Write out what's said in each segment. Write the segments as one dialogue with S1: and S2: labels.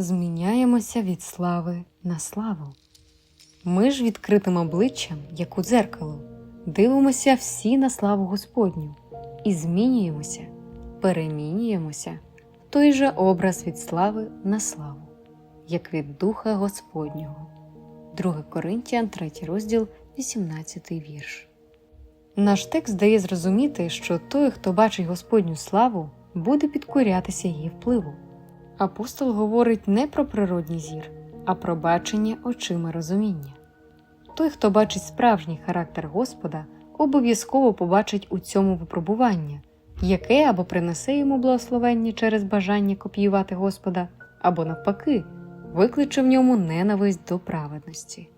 S1: Зміняємося від слави на славу. Ми ж відкритим обличчям, як у дзеркало, дивимося всі на славу Господню і змінюємося, перемінюємося в той же образ від слави на славу, як від Духа Господнього. 2 Коринтян, 3 розділ, 18 вірш. Наш текст дає зрозуміти, що той, хто бачить Господню славу, буде підкорятися її впливу. Апостол говорить не про природній зір, а про бачення очима розуміння. Той, хто бачить справжній характер Господа, обов'язково побачить у цьому випробування, яке або принесе йому благословення через бажання копіювати Господа, або навпаки, викличе в ньому ненависть до праведності.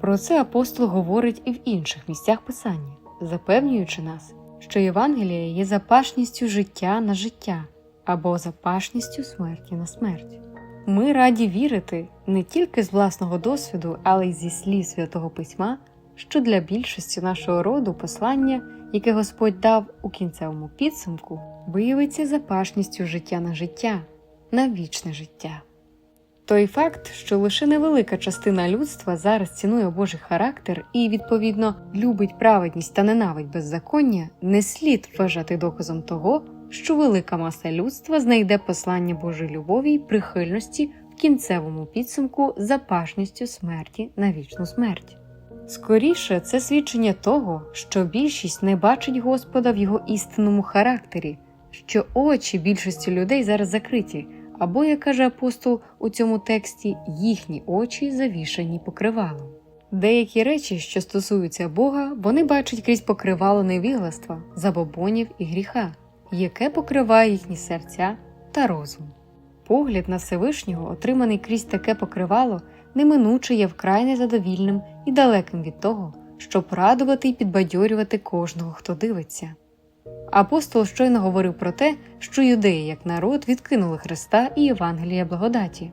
S1: Про це апостол говорить і в інших місцях Писання, запевнюючи нас, що Євангелія є запашністю життя на життя або запашністю смерті на смерть. Ми раді вірити не тільки з власного досвіду, але й зі слів Святого Письма, що для більшості нашого роду послання, яке Господь дав у кінцевому підсумку, виявиться запашністю життя на життя, на вічне життя. Той факт, що лише невелика частина людства зараз цінує Божий характер і, відповідно, любить праведність та ненавидь беззаконня, не слід вважати доказом того, що велика маса людства знайде послання Божої любові й прихильності в кінцевому підсумку запашністю смерті на вічну смерть. Скоріше, це свідчення того, що більшість не бачить Господа в його істинному характері, що очі більшості людей зараз закриті, або, як каже апостол у цьому тексті, їхні очі завішані покривалом. Деякі речі, що стосуються Бога, вони бачать крізь покривало невігластва, забобонів і гріха, яке покриває їхні серця та розум. Погляд на Всевишнього, отриманий крізь таке покривало, неминуче є вкрай незадовільним і далеким від того, щоб радувати і підбадьорювати кожного, хто дивиться. Апостол щойно говорив про те, що юдеї як народ відкинули Христа і Євангелія благодаті.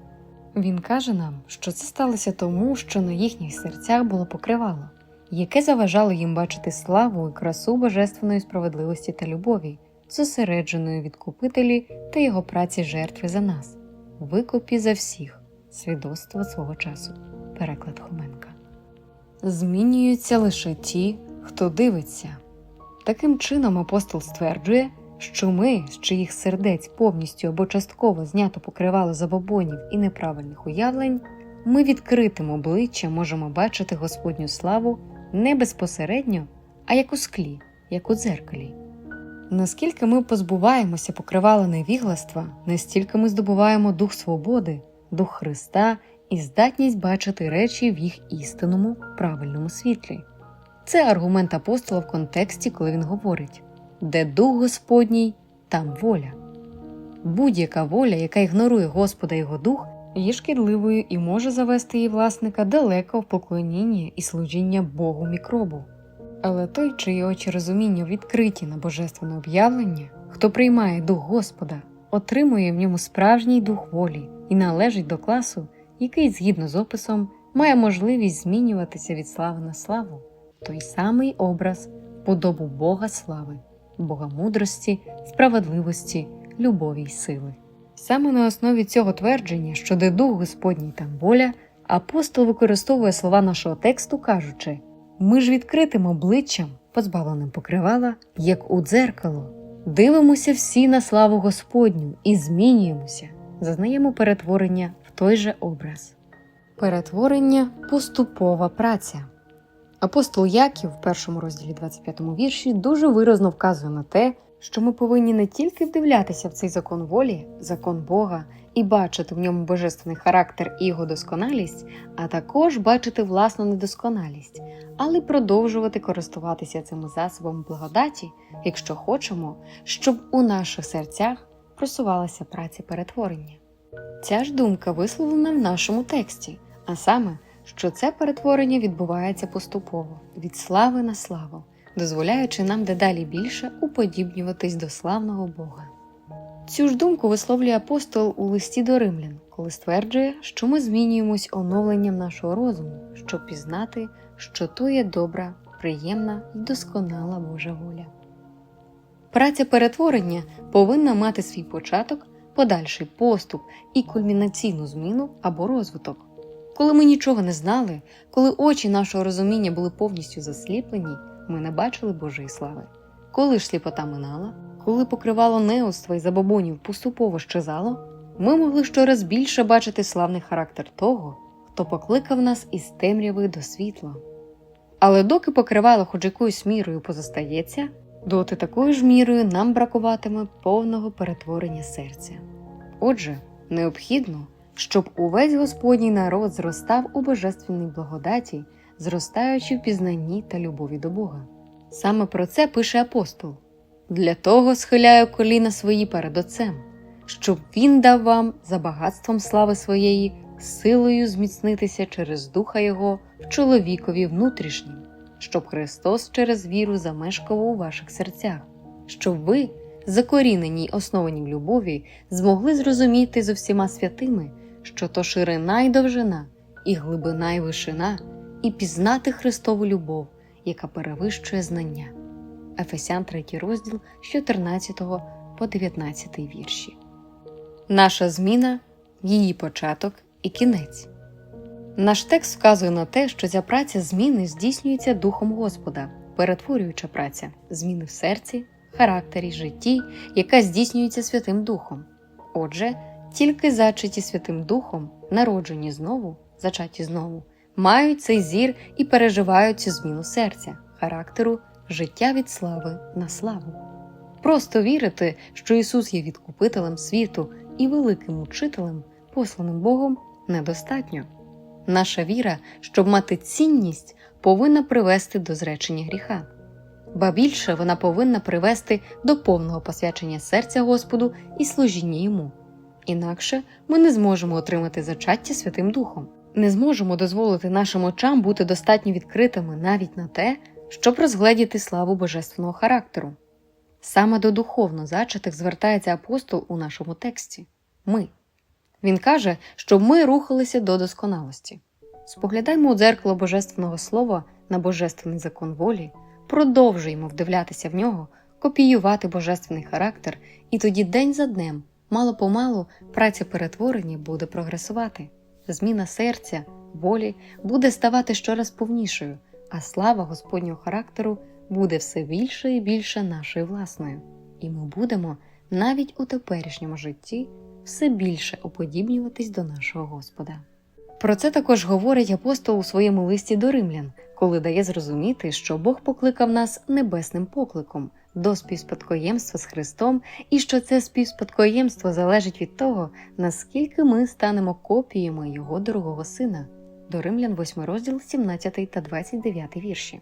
S1: Він каже нам, що це сталося тому, що на їхніх серцях було покривало, яке заважало їм бачити славу і красу божественної справедливості та любові, зосередженої від купителі та його праці жертви за нас, викупі за всіх, свідоцтво свого часу. Переклад Хоменка. Змінюються лише ті, хто дивиться. Таким чином апостол стверджує, що ми, з чиїх сердець повністю або частково знято покривало забобонів і неправильних уявлень, ми відкритим обличчям можемо бачити Господню славу не безпосередньо, а як у склі, як у дзеркалі. Наскільки ми позбуваємося покривала невігластва, настільки ми здобуваємо дух свободи, дух Христа і здатність бачити речі в їх істинному правильному світлі. Це аргумент апостола в контексті, коли він говорить: де дух Господній, там воля. Будь-яка воля, яка ігнорує Господа його дух, є шкідливою і може завести її власника далеко в поклоніння і служіння Богу мікробу. Але той, чиї очі розуміння відкриті на божественне об'явлення, хто приймає дух Господа, отримує в ньому справжній дух волі і належить до класу, який, згідно з описом, має можливість змінюватися від слави на славу той самий образ, подобу Бога слави, Бога мудрості, справедливості, любові й сили. Саме на основі цього твердження, що де дух Господній там воля, апостол використовує слова нашого тексту, кажучи: ми ж відкритим обличчям, позбавленим покривала, як у дзеркало, дивимося всі на славу Господню і змінюємося, зазнаємо перетворення в той же образ. Перетворення поступова праця. Апостол Яків в першому розділі 25 вірші дуже виразно вказує на те, що ми повинні не тільки вдивлятися в цей закон волі, закон Бога, і бачити в ньому божественний характер і його досконалість, а також бачити власну недосконалість, але продовжувати користуватися цими засобами благодаті, якщо хочемо, щоб у наших серцях просувалася праця перетворення. Ця ж думка висловлена в нашому тексті, а саме що це перетворення відбувається поступово від слави на славу, дозволяючи нам дедалі більше уподібнюватись до славного Бога. Цю ж думку висловлює апостол у листі до римлян, коли стверджує, що ми змінюємось оновленням нашого розуму, щоб пізнати, що то є добра, приємна і досконала Божа воля. Праця перетворення повинна мати свій початок, подальший поступ і кульмінаційну зміну або розвиток. Коли ми нічого не знали, коли очі нашого розуміння були повністю засліплені, ми не бачили Божої слави. Коли ж сліпота минала, коли покривало неоства і забобонів поступово щезало, ми могли щораз більше бачити славний характер того, хто покликав нас із темряви до світла. Але доки покривало хоч якоюсь мірою позостається, доти такою ж мірою нам бракуватиме повного перетворення серця. Отже, необхідно, щоб увесь Господній народ зростав у божественній благодаті, зростаючи в пізнанні та любові до Бога. Саме про це пише апостол: для того схиляю коліна свої перед Отцем, щоб Він дав вам за багатством слави своєї силою зміцнитися через Духа Його в чоловікові внутрішнім, щоб Христос через віру замешкав у ваших серцях, щоб ви, закорінені й основані в любові, змогли зрозуміти з усіма святими, що то ширина й довжина, і глибина й вишина, і пізнати Христову любов, яка перевищує знання. Ефесян 3 розділ з 14 по 19 вірші. Наша зміна її початок і кінець. Наш текст вказує на те, що ця праця зміни здійснюється Духом Господа, перетворююча праця, зміни в серці, характері, житті, яка здійснюється Святим Духом. Отже, тільки зачаті Святим Духом, народжені знову, зачаті знову, мають цей зір і переживають цю зміну серця, характеру, життя від слави на славу. Просто вірити, що Ісус є відкупителем світу і великим учителем, посланим Богом, недостатньо. Наша віра, щоб мати цінність, повинна привести до зречення гріха, ба більше вона повинна привести до повного посвячення серця Господу і служіння йому. Інакше ми не зможемо отримати зачаття Святим Духом, не зможемо дозволити нашим очам бути достатньо відкритими навіть на те, щоб розгледіти славу божественного характеру. Саме до духовно зачатих звертається апостол у нашому тексті ми. Він каже, щоб ми рухалися до досконалості. Споглядаймо у дзеркало Божественного Слова на божественний закон волі, продовжуємо вдивлятися в нього, копіювати божественний характер, і тоді день за днем, мало помалу, праця перетворення буде прогресувати. Зміна серця, волі буде ставати щораз повнішою, а слава Господнього характеру буде все більше і більше нашою власною, і ми будемо навіть у теперішньому житті все більше уподібнюватись до нашого Господа. Про це також говорить апостол у своєму листі до римлян, коли дає зрозуміти, що Бог покликав нас небесним покликом до співспадкоємства з Христом, і що це співспадкоємство залежить від того, наскільки ми станемо копіями Його дорогого Сина. До Римлян 8 розділ 17 та 29 вірші.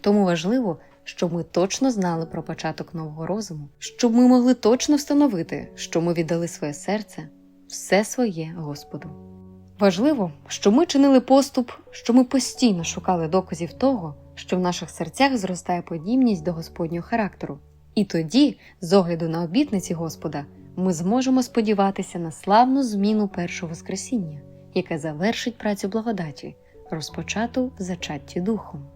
S1: Тому важливо, щоб ми точно знали про початок нового розуму, щоб ми могли точно встановити, що ми віддали своє серце, все своє Господу. Важливо, щоб ми чинили поступ, що ми постійно шукали доказів того, що в наших серцях зростає подібність до Господнього характеру, і тоді, з огляду на обітниці Господа, ми зможемо сподіватися на славну зміну першого Воскресіння, яке завершить працю благодаті, розпочату в зачатті Духом.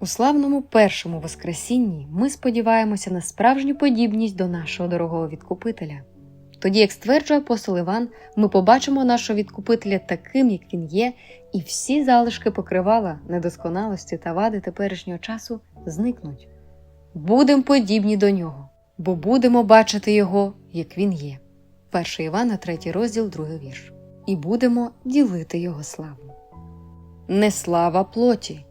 S1: У славному першому Воскресінні ми сподіваємося на справжню подібність до нашого дорогого відкупителя. Тоді, як стверджує апостол Іван, ми побачимо нашого відкупителя таким, як він є, і всі залишки покривала, недосконалості та вади теперішнього часу зникнуть. Будемо подібні до нього, бо будемо бачити його, як він є. 1 Івана, 3 розділ, 2 вірш. І будемо ділити його славу. Не слава плоті.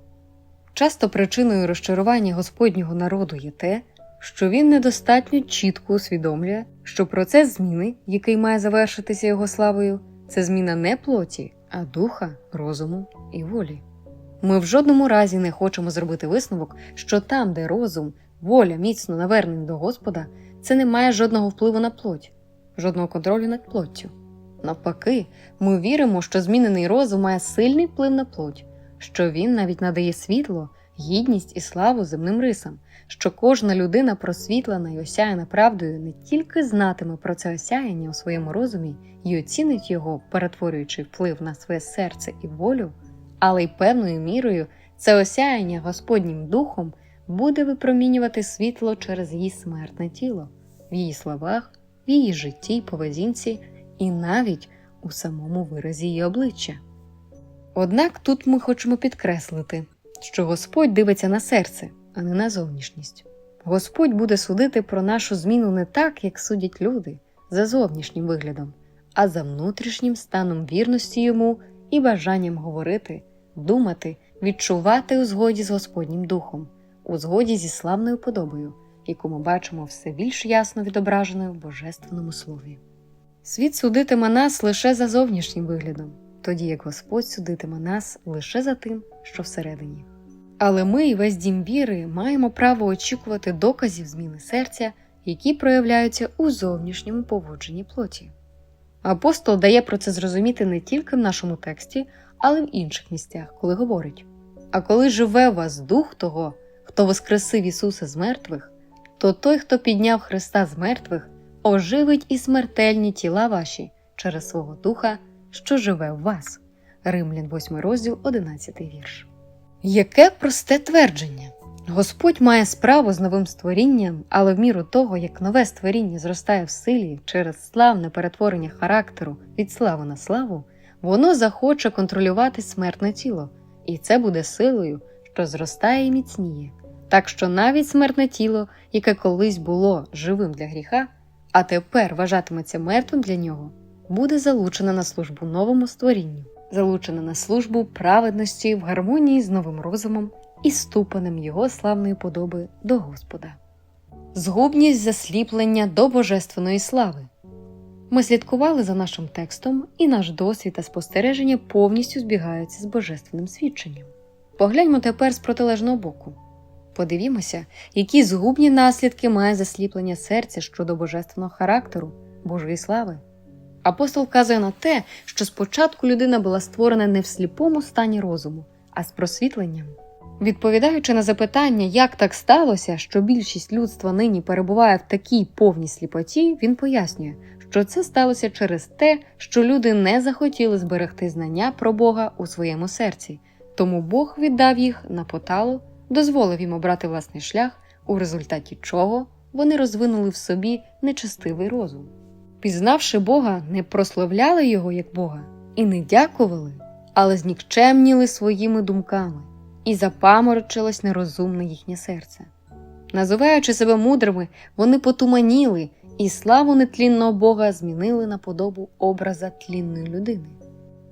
S1: Часто причиною розчарування Господнього народу є те, що він недостатньо чітко усвідомлює, що процес зміни, який має завершитися його славою, це зміна не плоті, а духа, розуму і волі. Ми в жодному разі не хочемо зробити висновок, що там, де розум, воля міцно навернені до Господа, це не має жодного впливу на плоть, жодного контролю над плоттю. Навпаки, ми віримо, що змінений розум має сильний вплив на плоть, що він навіть надає світло, гідність і славу земним рисам, що кожна людина просвітлена і осяяна правдою не тільки знатиме про це осяяння у своєму розумі і оцінить його, перетворюючи вплив на своє серце і волю, але й певною мірою це осяяння Господнім Духом буде випромінювати світло через її смертне тіло, в її словах, в її житті й поведінці, і навіть у самому виразі її обличчя. Однак тут ми хочемо підкреслити, що Господь дивиться на серце, а не на зовнішність. Господь буде судити про нашу зміну не так, як судять люди, за зовнішнім виглядом, а за внутрішнім станом вірності йому і бажанням говорити, думати, відчувати у згоді з Господнім Духом, у згоді зі славною подобою, яку ми бачимо все більш ясно відображеною в Божественному Слові. Світ судитиме нас лише за зовнішнім виглядом, тоді як Господь судитиме нас лише за тим, що всередині. Але ми і весь дім віри маємо право очікувати доказів зміни серця, які проявляються у зовнішньому поводженні плоті. Апостол дає про це зрозуміти не тільки в нашому тексті, але й в інших місцях, коли говорить: А коли живе в вас дух того, хто воскресив Ісуса з мертвих, то той, хто підняв Христа з мертвих, оживить і смертельні тіла ваші через свого Духа, що живе в вас. Римлян 8 розділ, 11 вірш. Яке просте твердження! Господь має справу з новим створінням, але в міру того, як нове створіння зростає в силі через славне перетворення характеру від слави на славу, воно захоче контролювати смертне тіло, і це буде силою, що зростає і міцніє. Так що навіть смертне тіло, яке колись було живим для гріха, а тепер вважатиметься мертвим для нього, буде залучене на службу новому створінню, залучене на службу праведності в гармонії з новим розумом і ступенем його славної подоби до Господа. Згубність засліплення до божественної слави. Ми слідкували за нашим текстом, і наш досвід та спостереження повністю збігаються з божественним свідченням. Погляньмо тепер з протилежного боку. Подивімося, які згубні наслідки має засліплення серця щодо божественного характеру, Божої слави. Апостол вказує на те, що спочатку людина була створена не в сліпому стані розуму, а з просвітленням. Відповідаючи на запитання, як так сталося, що більшість людства нині перебуває в такій повній сліпоті, він пояснює, що це сталося через те, що люди не захотіли зберегти знання про Бога у своєму серці, тому Бог віддав їх на поталу, дозволив їм обрати власний шлях, у результаті чого вони розвинули в собі нечестивий розум. Пізнавши Бога, не прославляли Його як Бога і не дякували, але знікчемніли своїми думками і запаморочилось нерозумне їхнє серце. Називаючи себе мудрими, вони потуманіли і славу нетлінного Бога змінили на подобу образа тлінної людини.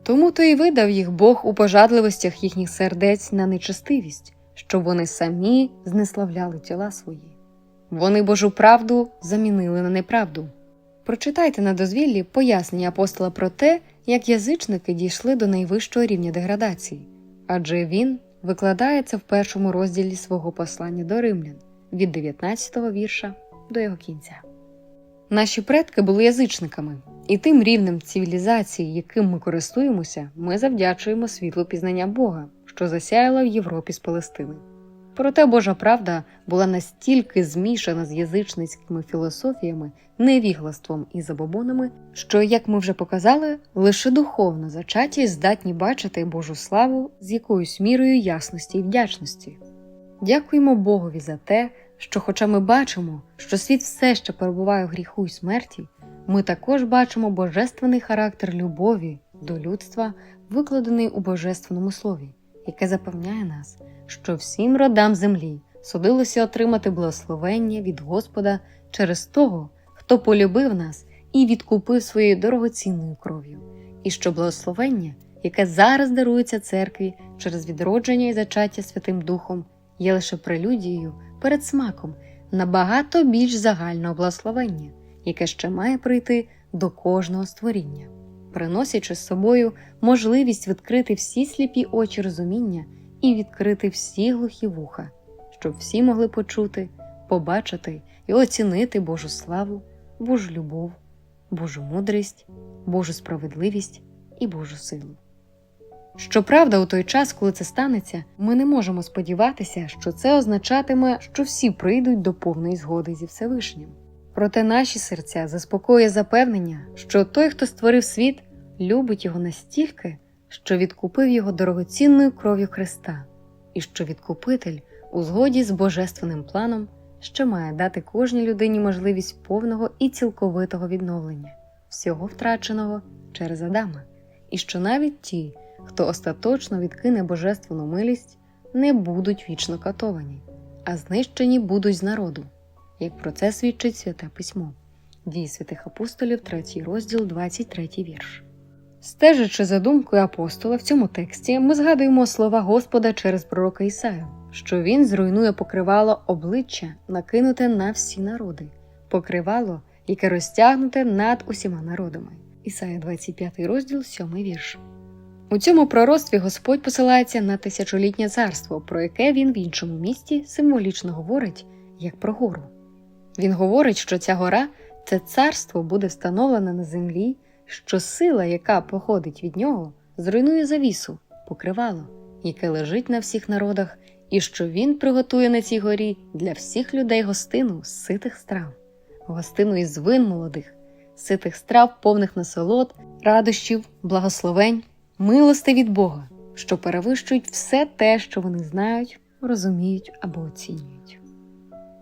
S1: Тому то й видав їх Бог у пожадливостях їхніх сердець на нечестивість, щоб вони самі знеславляли тіла свої. Вони Божу правду замінили на неправду. Прочитайте на дозвіллі пояснення апостола про те, як язичники дійшли до найвищого рівня деградації, адже він викладає це в першому розділі свого послання до римлян від 19 вірша до його кінця. Наші предки були язичниками, і тим рівнем цивілізації, яким ми користуємося, ми завдячуємо світлу пізнання Бога, що засяяло в Європі з Палестини. Проте Божа правда була настільки змішана з язичницькими філософіями, невіглаством і забобонами, що, як ми вже показали, лише духовно зачаті здатні бачити Божу славу з якоюсь мірою ясності і вдячності. Дякуємо Богові за те, що, хоча ми бачимо, що світ все ще перебуває в гріху й смерті, ми також бачимо божественний характер любові до людства, викладений у Божественному Слові, яке запевняє нас, що всім родам землі судилося отримати благословення від Господа через того, хто полюбив нас і відкупив своєю дорогоцінною кров'ю, і що благословення, яке зараз дарується церкві через відродження і зачаття Святим Духом, є лише прелюдією перед смаком набагато більш загального благословення, яке ще має прийти до кожного створіння, приносячи з собою можливість відкрити всі сліпі очі розуміння і відкрити всі глухі вуха, щоб всі могли почути, побачити і оцінити Божу славу, Божу любов, Божу мудрість, Божу справедливість і Божу силу. Щоправда, у той час, коли це станеться, ми не можемо сподіватися, що це означатиме, що всі прийдуть до повної згоди зі Всевишнім. Проте наші серця заспокоює запевнення, що той, хто створив світ, любить його настільки, що відкупив його дорогоцінною кров'ю Христа, і що відкупитель, у згоді з божественним планом, що має дати кожній людині можливість повного і цілковитого відновлення, всього втраченого через Адама, і що навіть ті, хто остаточно відкине божественну милість, не будуть вічно катовані, а знищені будуть з народу, як про це свідчить Святе Письмо. Дії святих апостолів, 3 розділ, 23 вірш. Стежачи за думкою апостола в цьому тексті, ми згадуємо слова Господа через пророка Ісаю, що він зруйнує покривало обличчя, накинуте на всі народи, покривало, яке розтягнуте над усіма народами. Ісая 25 розділ, 7 вірш. У цьому пророцтві Господь посилається на тисячолітнє царство, про яке він в іншому місті символічно говорить як про гору. Він говорить, що ця гора це царство буде встановлене на землі, що сила, яка походить від нього, зруйнує завісу, покривало, яке лежить на всіх народах, і що він приготує на цій горі для всіх людей гостину ситих страв, гостину із вин молодих, ситих страв, повних насолод, радощів, благословень, милости від Бога, що перевищують все те, що вони знають, розуміють або оцінюють.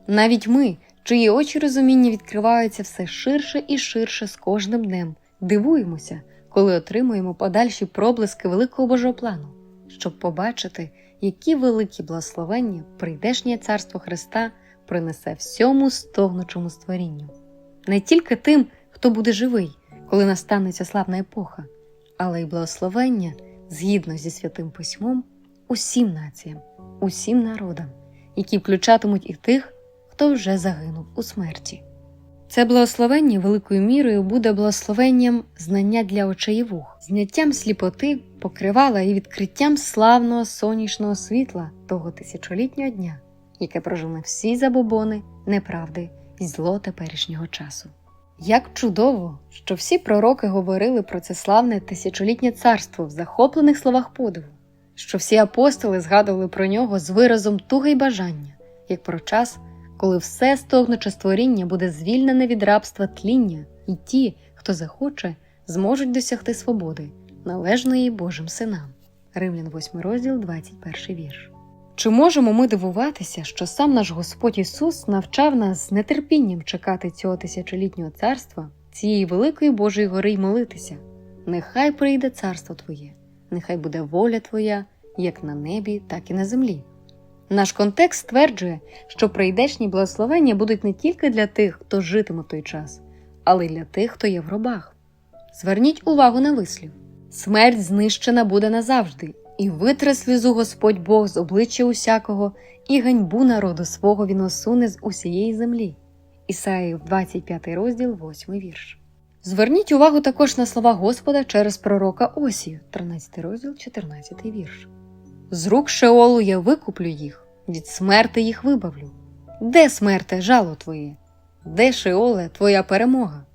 S1: Навіть ми, чиї очі розуміння відкриваються все ширше і ширше з кожним днем, дивуємося, коли отримуємо подальші проблиски великого Божого плану, щоб побачити, які великі благословення прийдешнє царство Христа принесе всьому стогнучому створінню, не тільки тим, хто буде живий, коли настане ця славна епоха, але й благословення згідно зі святим письмом усім націям, усім народам, які включатимуть і тих, хто вже загинув у смерті. Це благословення великою мірою буде благословенням знання для очей і вух, зняттям сліпоти, покривала і відкриттям славного сонячного світла того тисячолітнього дня, яке прожене всі забобони, неправди і зло теперішнього часу. Як чудово, що всі пророки говорили про це славне тисячолітнє царство в захоплених словах подиву, що всі апостоли згадували про нього з виразом туги й бажання, як про час, коли все стогнуче створіння буде звільнене від рабства тління, і ті, хто захоче, зможуть досягти свободи, належної Божим синам. Римлян 8 розділ, 21 вірш. Чи можемо ми дивуватися, що сам наш Господь Ісус навчав нас з нетерпінням чекати цього тисячолітнього царства, цієї великої Божої гори й молитися? Нехай прийде царство Твоє, нехай буде воля Твоя, як на небі, так і на землі. Наш контекст стверджує, що прийдешні благословення будуть не тільки для тих, хто житиме той час, але й для тих, хто є в гробах. Зверніть увагу на вислів: смерть знищена буде назавжди, і витре слізу Господь Бог з обличчя усякого, і ганьбу народу свого він осуне з усієї землі. Ісаїв 25 розділ, 8 вірш. Зверніть увагу також на слова Господа через пророка Осію, 13 розділ, 14 вірш. З рук Шеолу я викуплю їх, від смерти їх вибавлю. Де смерте жало твоє? Де Шеоле твоя перемога?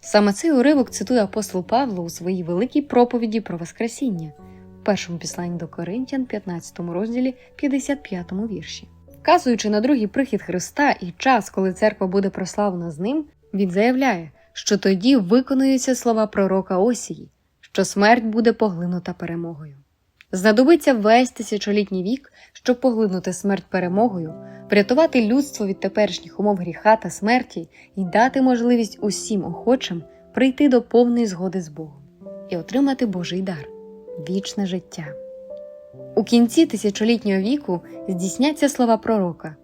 S1: Саме цей уривок цитує апостол Павло у своїй великій проповіді про Воскресіння в першому післанні до Коринтян, 15 розділі 55 вірші. Вказуючи на другий прихід Христа і час, коли церква буде прославлена з ним, він заявляє, що тоді виконуються слова пророка Осії, що смерть буде поглинута перемогою. Знадобиться весь тисячолітній вік, щоб поглинути смерть перемогою, врятувати людство від теперішніх умов гріха та смерті і дати можливість усім охочим прийти до повної згоди з Богом і отримати Божий дар вічне життя. У кінці тисячолітнього віку здійсняться слова пророка: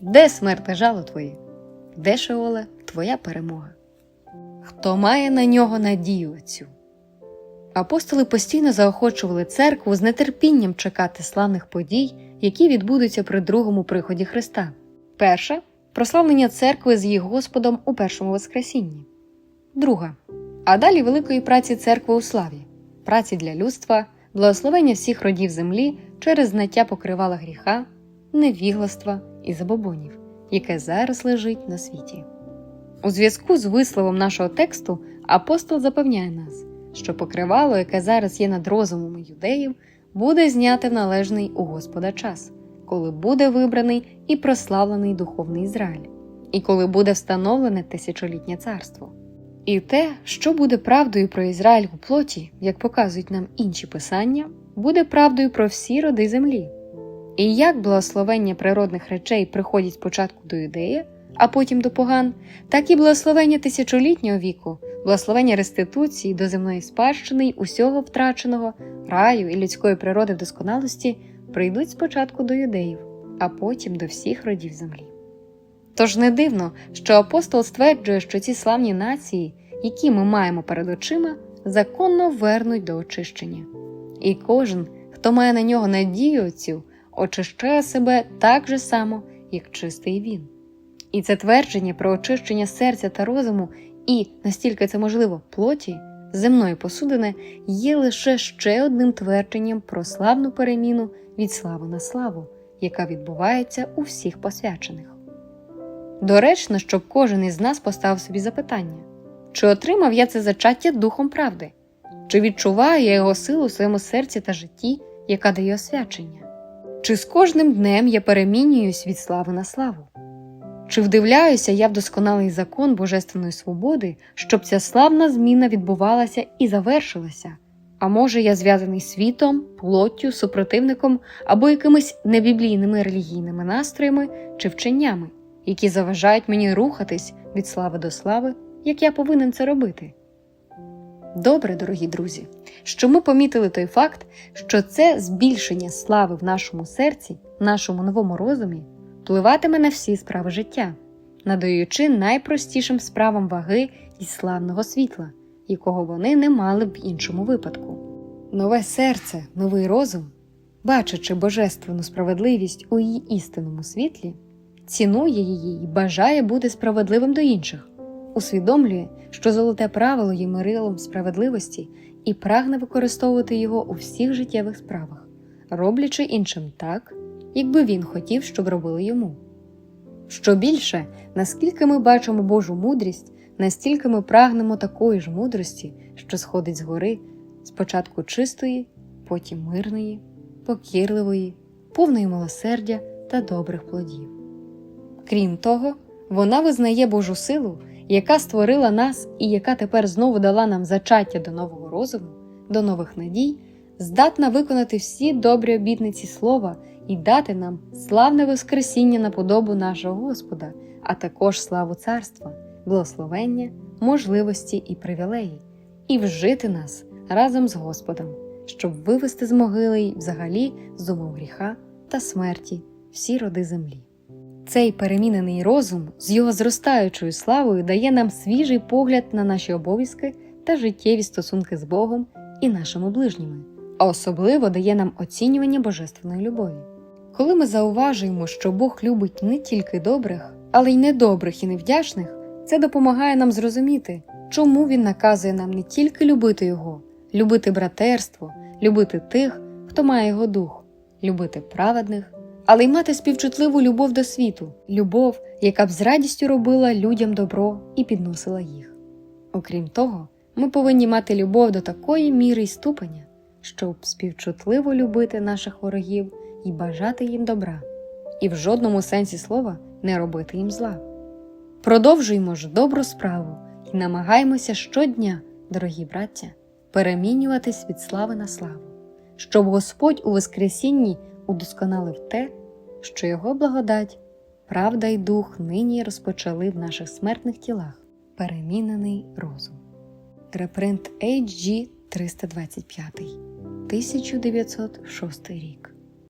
S1: Де смерте жало твоє? Де Шеоле твоя перемога? Хто має на нього надію цю? Апостоли постійно заохочували церкву з нетерпінням чекати славних подій, які відбудуться при другому приході Христа. Перша прославлення церкви з її Господом у першому Воскресінні. Друга. А далі великої праці церкви у славі, праці для людства, благословення всіх родів землі через знаття покривала гріха, невігластва і забобонів, яке зараз лежить на світі. У зв'язку з висловом нашого тексту апостол запевняє нас що покривало, яке зараз є над розумами юдеїв, буде зняте в належний у Господа час, коли буде вибраний і прославлений духовний Ізраїль, і коли буде встановлене тисячолітнє царство. І те, що буде правдою про Ізраїль у плоті, як показують нам інші писання, буде правдою про всі роди землі. І як благословення природних речей приходять спочатку до юдея, а потім до поган, так і благословення тисячолітнього віку, благословення реституції до земної спадщини й усього втраченого, раю і людської природи в досконалості прийдуть спочатку до юдеїв, а потім до всіх родів землі. Тож не дивно, що апостол стверджує, що ці славні нації, які ми маємо перед очима, законно вернуть до очищення. І кожен, хто має на нього надію цю, очищає себе так же само, як чистий він. І це твердження про очищення серця та розуму і, настільки це можливо, плоті, земної посудини, є лише ще одним твердженням про славну переміну від слави на славу, яка відбувається у всіх посвячених. Доречно, щоб кожен із нас поставив собі запитання, чи отримав я це зачаття духом правди, чи відчуваю я його силу у своєму серці та житті, яка дає освячення, чи з кожним днем я перемінююсь від слави на славу? Чи вдивляюся я в досконалий закон Божественної свободи, щоб ця славна зміна відбувалася і завершилася? А може, я зв'язаний світом, плоттю, супротивником або якимись небіблійними релігійними настроями чи вченнями, які заважають мені рухатись від слави до слави, як я повинен це робити? Добре, дорогі друзі, що ми помітили той факт, що це збільшення слави в нашому серці, в нашому новому розумі впливатиме на всі справи життя, надаючи найпростішим справам ваги і славного світла, якого вони не мали в іншому випадку. Нове серце, новий розум, бачачи божественну справедливість у її істинному світлі, цінує її і бажає бути справедливим до інших, усвідомлює, що золоте правило є мирилом справедливості і прагне використовувати його у всіх життєвих справах, роблячи іншим так, якби він хотів, щоб робили йому. Що більше, наскільки ми бачимо Божу мудрість, настільки ми прагнемо такої ж мудрості, що сходить згори, спочатку чистої, потім мирної, покірливої, повної милосердя та добрих плодів. Крім того, вона визнає Божу силу, яка створила нас і яка тепер знову дала нам зачаття до нового розуму, до нових надій, здатна виконати всі добрі обітниці слова і дати нам славне Воскресіння на подобу нашого Господа, а також славу царства, благословення, можливості і привілеї, і вжити нас разом з Господом, щоб вивести з могили й взагалі з умов гріха та смерті всі роди землі. Цей перемінений розум з його зростаючою славою дає нам свіжий погляд на наші обов'язки та життєві стосунки з Богом і нашими ближніми, а особливо дає нам оцінювання божественної любові. Коли ми зауважуємо, що Бог любить не тільки добрих, але й недобрих і невдячних, це допомагає нам зрозуміти, чому Він наказує нам не тільки любити Його, любити братерство, любити тих, хто має його дух, любити праведних, але й мати співчутливу любов до світу, любов, яка б з радістю робила людям добро і підносила їх. Окрім того, ми повинні мати любов до такої міри й ступеня, щоб співчутливо любити наших ворогів і бажати їм добра, і в жодному сенсі слова не робити їм зла. Продовжуємо ж добру справу і намагаємося щодня, дорогі браття, перемінюватись від слави на славу, щоб Господь у Воскресінні удосконалив те, що Його благодать, правда й дух нині розпочали в наших смертних тілах, перемінений розум. Репринт HG 325 1906 рік